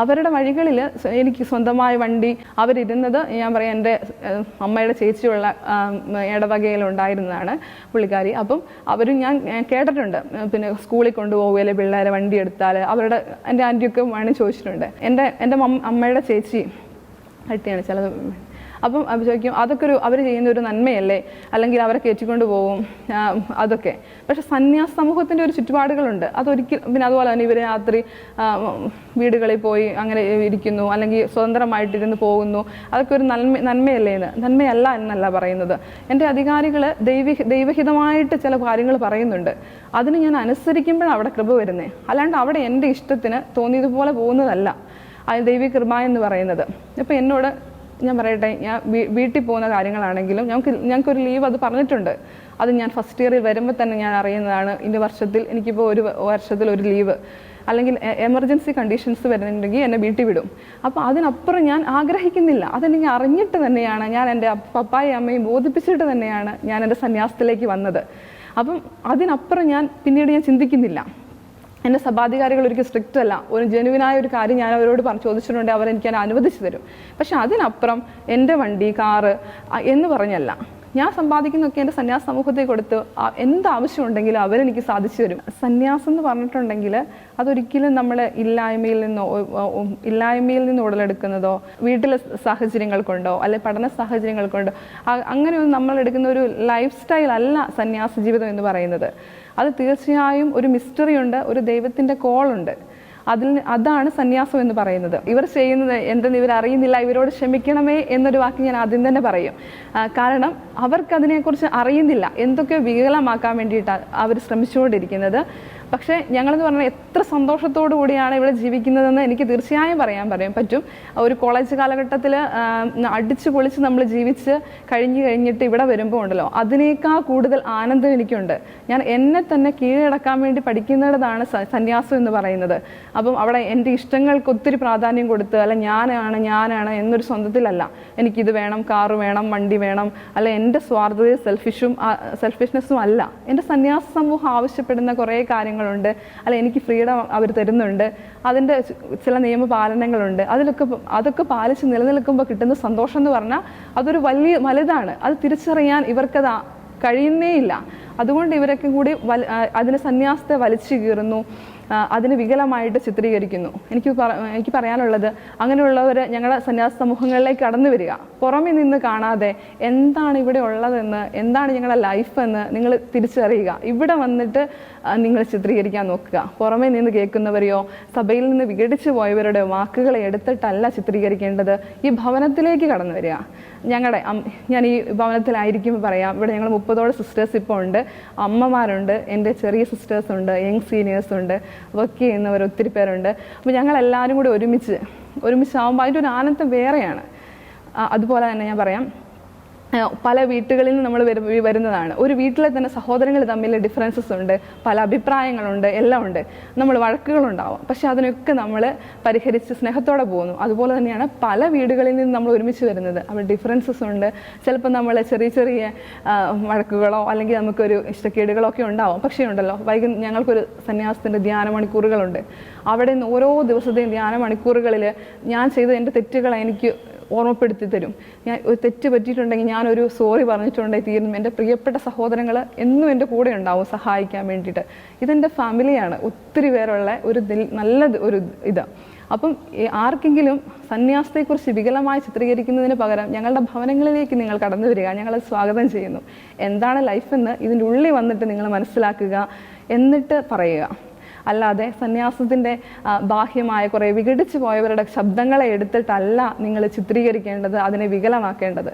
അവരുടെ വഴികളിൽ എനിക്ക് സ്വന്തമായ വണ്ടി അവരിരുന്നത് ഞാൻ പറയാം എന്റെ അമ്മയുടെ ചേച്ചിയുള്ള ഇടവകയിലുണ്ടായിരുന്നതാണ് പുള്ളിക്കാരി. അപ്പം അവരും ഞാൻ കേട്ടിട്ടുണ്ട്. പിന്നെ സ്കൂളിൽ കൊണ്ടുപോകുകയില്ലേ പിള്ളേരെ വണ്ടി എടുത്താൽ അവരുടെ എന്റെ ആന്റിയൊക്കെ വേണമെങ്കിൽ ചോദിച്ചിട്ടുണ്ട്. എന്റെ എന്റെ അമ്മയുടെ ചേച്ചി അട്ടിയാണ് ചിലത്. അപ്പം ചോദിക്കും അതൊക്കെ ഒരു അവർ ചെയ്യുന്ന ഒരു നന്മയല്ലേ? അല്ലെങ്കിൽ അവരെ കയറ്റിക്കൊണ്ട് പോവും. അതൊക്കെ. പക്ഷെ സന്യാസ സമൂഹത്തിന്റെ ഒരു ചുറ്റുപാടുകളുണ്ട്. അതൊരിക്കൽ പിന്നെ അതുപോലെ തന്നെ ഇവർ രാത്രി വീടുകളിൽ പോയി അങ്ങനെ ഇരിക്കുന്നു അല്ലെങ്കിൽ സ്വതന്ത്രമായിട്ടിരുന്ന് പോകുന്നു. അതൊക്കെ ഒരു നന്മ നന്മയല്ലേ എന്ന്? നന്മയല്ല എന്നല്ല പറയുന്നത്. എന്റെ അധികാരികൾ ദൈവിക ദൈവഹിതമായിട്ട് ചില കാര്യങ്ങൾ പറയുന്നുണ്ട്. അതിന് ഞാൻ അനുസരിക്കുമ്പോഴാണ് അവിടെ കൃപ വരുന്നത് അല്ലാണ്ട് അവിടെ എന്റെ ഇഷ്ടത്തിന് തോന്നിയതുപോലെ പോകുന്നതല്ല. അത് ദൈവിക കൃപ എന്ന് പറയുന്നത്. അപ്പോൾ എന്നോട് ഞാൻ പറയട്ടെ ഞാൻ വീട്ടിൽ പോകുന്ന കാര്യങ്ങളാണെങ്കിലും ഞങ്ങൾക്ക് ഞങ്ങൾക്കൊരു ലീവ് അത് പറഞ്ഞിട്ടുണ്ട്. അത് ഞാൻ ഫസ്റ്റ് ഇയറിൽ വരുമ്പോൾ തന്നെ ഞാൻ അറിയുന്നതാണ്. ഇന്ന വർഷത്തിൽ എനിക്കിപ്പോൾ ഒരു വർഷത്തിൽ ഒരു ലീവ് അല്ലെങ്കിൽ എമർജൻസി കണ്ടീഷൻസ് വരുന്നുണ്ടെങ്കിൽ എന്നെ വീട്ടിൽ വിടും. അപ്പോൾ അതിനപ്പുറം ഞാൻ ആഗ്രഹിക്കുന്നില്ല. അതെനിക്ക് അറിഞ്ഞിട്ട് തന്നെയാണ് ഞാൻ എന്റെ പപ്പായും അമ്മയും ബോധിപ്പിച്ചിട്ട് തന്നെയാണ് ഞാൻ എന്റെ സന്യാസത്തിലേക്ക് വന്നത്. അപ്പം അതിനപ്പുറം ഞാൻ പിന്നീട് ഞാൻ ചിന്തിക്കുന്നില്ല. എന്റെ സഭാധികാരികൾ ഒരിക്കലും സ്ട്രിക്റ്റ് അല്ല. ഒരു ജെനുവിനായ ഒരു കാര്യം ഞാൻ അവരോട് പറഞ്ഞു ചോദിച്ചിട്ടുണ്ടെങ്കിൽ അവർ എനിക്ക് അനുവദിച്ചു തരും. പക്ഷെ അതിനപ്പുറം എന്റെ വണ്ടി കാറ് എന്ന് പറഞ്ഞല്ല. ഞാൻ സമ്പാദിക്കുന്നൊക്കെ എന്റെ സന്യാസ സമൂഹത്തെ കൊടുത്ത് എന്ത് ആവശ്യമുണ്ടെങ്കിലും അവരെനിക്ക് സാധിച്ചു തരും സന്യാസം എന്ന് പറഞ്ഞിട്ടുണ്ടെങ്കിൽ അതൊരിക്കലും നമ്മൾ ഇല്ലായ്മയിൽ നിന്നോ ഇല്ലായ്മയിൽ നിന്ന് ഉടലെടുക്കുന്നതോ വീട്ടിലെ സാഹചര്യങ്ങൾ കൊണ്ടോ അല്ലെ പഠന സാഹചര്യങ്ങൾ കൊണ്ടോ അങ്ങനെ നമ്മൾ എടുക്കുന്ന ഒരു ലൈഫ് സ്റ്റൈൽ അല്ല സന്യാസ ജീവിതം എന്ന് പറയുന്നത്. അത് തീർച്ചയായും ഒരു മിസ്റ്ററി ഉണ്ട് ഒരു ദൈവത്തിന്റെ കോളുണ്ട് അതിൽ അതാണ് സന്യാസം എന്ന് പറയുന്നത്. ഇവർ ചെയ്യുന്നത് എന്തെന്ന് ഇവർ അറിയുന്നില്ല ഇവരോട് ക്ഷമിക്കണമേ എന്നൊരു വാക്ക് ഞാൻ ആദ്യം തന്നെ പറയും. കാരണം അവർക്ക് അതിനെക്കുറിച്ച് അറിയുന്നില്ല. എന്തൊക്കെയോ വികലമാക്കാൻ വേണ്ടിയിട്ടാണ് അവർ ശ്രമിച്ചുകൊണ്ടിരിക്കുന്നത്. പക്ഷേ ഞങ്ങളെന്ന് പറഞ്ഞാൽ എത്ര സന്തോഷത്തോടു കൂടിയാണ് ഇവിടെ ജീവിക്കുന്നതെന്ന് എനിക്ക് തീർച്ചയായും പറയാൻ പറയാൻ പറ്റും. ഒരു കോളേജ് കാലഘട്ടത്തിൽ അടിച്ചു പൊളിച്ച് നമ്മൾ ജീവിച്ച് കഴിഞ്ഞ് കഴിഞ്ഞിട്ട് ഇവിടെ വരുമ്പോൾ ഉണ്ടല്ലോ അതിനേക്കാൾ കൂടുതൽ ആനന്ദം എനിക്കുണ്ട്. ഞാൻ എന്നെ തന്നെ കീഴടക്കാൻ വേണ്ടി പഠിക്കുന്നതാണ് സന്യാസം എന്ന് പറയുന്നത്. അപ്പം അവിടെ എന്റെ ഇഷ്ടങ്ങൾക്ക് ഒത്തിരി പ്രാധാന്യം കൊടുത്ത് അല്ല ഞാനാണ് ഞാനാണ് എന്നൊരു സ്വന്തത്തിലല്ല. എനിക്കിത് വേണം കാറ് വേണം വണ്ടി വേണം അല്ല എന്റെ സ്വാർത്ഥതയും സെൽഫിഷും സെൽഫിഷ്നെസ്സും അല്ല. എന്റെ സന്യാസ സമൂഹം ആവശ്യപ്പെടുന്ന കുറേ കാര്യങ്ങളുണ്ട് അല്ല എനിക്ക് ഫ്രീഡം അവർ തരുന്നുണ്ട് അതിന്റെ ചില നിയമപാലനങ്ങളുണ്ട് അതിലൊക്കെ അതൊക്കെ പാലിച്ച് നിലനിൽക്കുമ്പോൾ കിട്ടുന്ന സന്തോഷം എന്ന് പറഞ്ഞാൽ അതൊരു വലിയ വലുതാണ്. അത് തിരിച്ചറിയാൻ ഇവർക്കത് കഴിയുന്നേ കഴിയുന്നേയില്ല. അതുകൊണ്ട് ഇവരൊക്കെ കൂടി ആ, അതിന് സന്യാസത്തെ വലിച്ചു കീറുന്നു. അതിന് വികലമായിട്ട് ചിത്രീകരിക്കുന്നു. എനിക്ക് എനിക്ക് പറയാനുള്ളത് അങ്ങനെയുള്ളവർ ഞങ്ങളുടെ സന്യാസ സമൂഹങ്ങളിലേക്ക് കടന്നു വരിക. പുറമെ നിന്ന് കാണാതെ എന്താണ് ഇവിടെ ഉള്ളതെന്ന് എന്താണ് ഞങ്ങളുടെ ലൈഫ് എന്ന് നിങ്ങൾ തിരിച്ചറിയുക. ഇവിടെ വന്നിട്ട് നിങ്ങൾ ചിത്രീകരിക്കാൻ നോക്കുക. പുറമെ നിന്ന് കേൾക്കുന്നവരെയോ സഭയിൽ നിന്ന് വിഘടിച്ചു പോയവരുടെ വാക്കുകളെ എടുത്തിട്ടല്ല ചിത്രീകരിക്കേണ്ടത് ഈ ഭവനത്തിലേക്ക് കടന്നു വരിക. ഞങ്ങളുടെ ഞാൻ ഈ ഭവനത്തിലായിരിക്കും പറയാം. ഇവിടെ ഞങ്ങൾ മുപ്പതോളം സിസ്റ്റേഴ്സ് ഇപ്പോൾ ഉണ്ട്. അമ്മമാരുണ്ട് എന്റെ ചെറിയ സിസ്റ്റേഴ്സ് ഉണ്ട് യങ് സീനിയേഴ്സ് ഉണ്ട്. വർക്ക് ചെയ്യുന്നവർ ഒത്തിരി പേരുണ്ട്. അപ്പോൾ ഞങ്ങളെല്ലാവരും കൂടി ഒരുമിച്ച് ഒരുമിച്ചാകുമ്പോൾ അതിന്റെ ഒരു ആനന്ദം വേറെയാണ്. അതുപോലെ തന്നെ ഞാൻ പറയാം പല വീട്ടുകളിൽ നിന്ന് നമ്മൾ വരുന്നതാണ്. ഒരു വീട്ടിലെ തന്നെ സഹോദരങ്ങൾ തമ്മിൽ ഡിഫറൻസസ് ഉണ്ട്. പല അഭിപ്രായങ്ങളുണ്ട്. എല്ലാം ഉണ്ട്. നമ്മൾ വഴക്കുകളുണ്ടാവും. പക്ഷെ അതിനൊക്കെ നമ്മൾ പരിഹരിച്ച് സ്നേഹത്തോടെ പോകുന്നു. അതുപോലെ തന്നെയാണ് പല വീടുകളിൽ നിന്ന് നമ്മൾ ഒരുമിച്ച് വരുന്നത്. അവിടെ ഡിഫറൻസസ് ഉണ്ട്. ചിലപ്പോൾ നമ്മൾ ചെറിയ ചെറിയ വഴക്കുകളോ അല്ലെങ്കിൽ നമുക്കൊരു ഇഷ്ടക്കേടുകളോ ഒക്കെ ഉണ്ടാവും. പക്ഷേ ഉണ്ടല്ലോ വൈകി ഞങ്ങൾക്കൊരു സന്യാസത്തിന്റെ ധ്യാന മണിക്കൂറുകളുണ്ട് അവിടെ നിന്ന് ഓരോ ദിവസത്തെയും ധ്യാന മണിക്കൂറുകളിൽ ഞാൻ ചെയ്ത എന്റെ തെറ്റുകൾ എനിക്ക് ഓർമ്മപ്പെടുത്തി തരും. ഞാൻ ഒരു തെറ്റ് പറ്റിയിട്ടുണ്ടെങ്കിൽ ഞാനൊരു സോറി പറഞ്ഞിട്ടുണ്ടെങ്കിൽ തീരുന്നു എന്റെ പ്രിയപ്പെട്ട സഹോദരങ്ങൾ എന്നും എന്റെ കൂടെ ഉണ്ടാവും സഹായിക്കാൻ വേണ്ടിയിട്ട്. ഇതെന്റെ ഫാമിലിയാണ് ഒത്തിരി പേരുള്ള ഒരു നല്ല ഒരു ഇത്. അപ്പം ആർക്കെങ്കിലും സന്യാസത്തെക്കുറിച്ച് വികലമായി ചിത്രീകരിക്കുന്നതിന് പകരം ഞങ്ങളുടെ ഭവനങ്ങളിലേക്ക് നിങ്ങൾ കടന്നു വരിക. ഞങ്ങളത് സ്വാഗതം ചെയ്യുന്നു. എന്താണ് ലൈഫെന്ന് ഇതിന്റെ ഉള്ളിൽ വന്നിട്ട് നിങ്ങൾ മനസ്സിലാക്കുക. എന്നിട്ട് പറയുക. അല്ലാതെ സന്യാസത്തിന്റെ ബാഹ്യമായ കുറേ വിഘടിച്ചു പോയവരുടെ ശബ്ദങ്ങളെ എടുത്തിട്ടല്ല നിങ്ങൾ ചിത്രീകരിക്കേണ്ടത് അതിനെ വികലമാക്കേണ്ടത്.